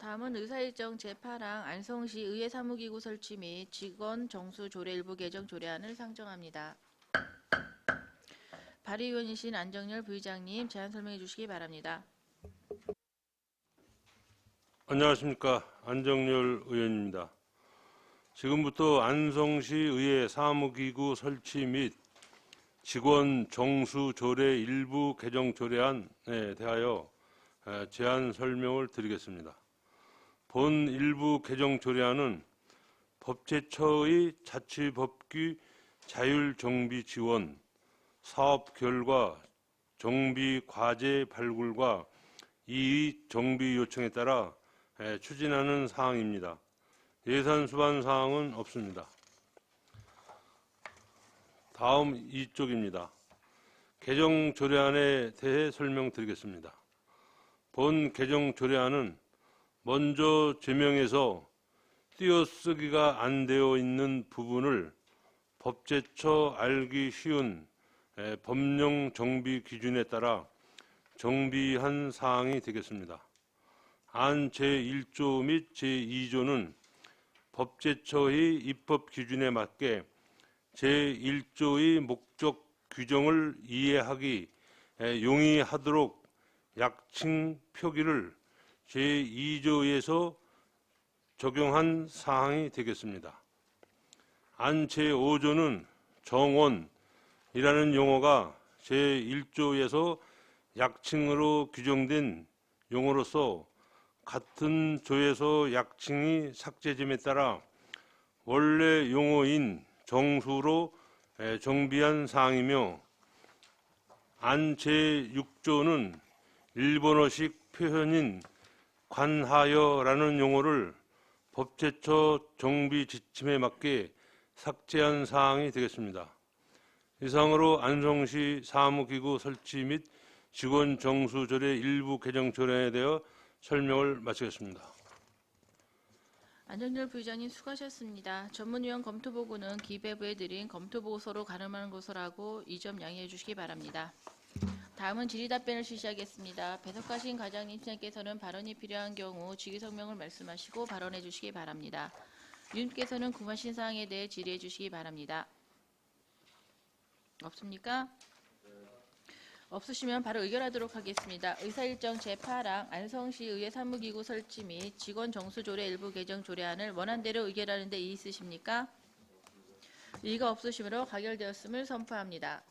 다음은 의사일정 제8항 안성시 의회 사무기구 설치 및 직원 정수 조례 일부 개정 조례안을 상정합니다. 발의위원이신 안정열 부의장님 제안 설명해 주시기 바랍니다. 안녕하십니까 안정열 의원입니다. 지금부터 안성시 의회 사무기구 설치 및 직원 정수 조례 일부 개정 조례안에 대하여 에, 제안 설명을 드리겠습니다. 본 일부 개정 조례안은 법제처의 자치법규 자율 정비 지원, 사업 결과 정비 과제 발굴과 이의 정비 요청에 따라 에, 추진하는 사항입니다. 예산 수반 사항은 없습니다. 다음 이쪽입니다. 개정 조례안에 대해 설명드리겠습니다. 본 개정 조례안은 먼저 제명에서 띄어쓰기가 안 되어 있는 부분을 법제처 알기 쉬운 에, 법령 정비 기준에 따라 정비한 사항이 되겠습니다. 안 제1조 및 제2조는 법제처의 입법 기준에 맞게 제1조의 목적 규정을 이해하기 에, 용이하도록 약칭 표기를 제2조에서 적용한 사항이 되겠습니다. 안 제5조는 정원이라는 용어가 제1조에서 약칭으로 규정된 용어로서 같은 조에서 약칭이 삭제됨에 따라 원래 용어인 정수로 에, 정비한 사항이며 안 제6조는 일본어식 표현인 관하여라는 용어를 법제처 정비 지침에 맞게 삭제한 사항이 되겠습니다. 이상으로 안성시 사무기구 설치 및 직원 정수 조례 일부 개정 조례에 대해 설명을 마치겠습니다. 안정열 부의장님 수고하셨습니다. 전문위원 검토보고는 기재부에 드린 검토보고서로 가름하는 것으로 하고 이 점 양해해 주시기 바랍니다. 다음은 질의답변을 실시하겠습니다. 배석하신 과장님 시장께서는 발언이 필요한 경우 직위성명을 말씀하시고 발언해 주시기 바랍니다. 위원께서는 궁금하신 사항에 대해 질의해 주시기 바랍니다. 없습니까? 없으시면 바로 의결하도록 하겠습니다. 의사일정 제8항 안성시 의회 사무기구 설치 및 직원 정수 조례 일부 개정 조례안을 원안대로 의결하는 데 이의 있으십니까? 이의가 없으시므로 가결되었음을 선포합니다.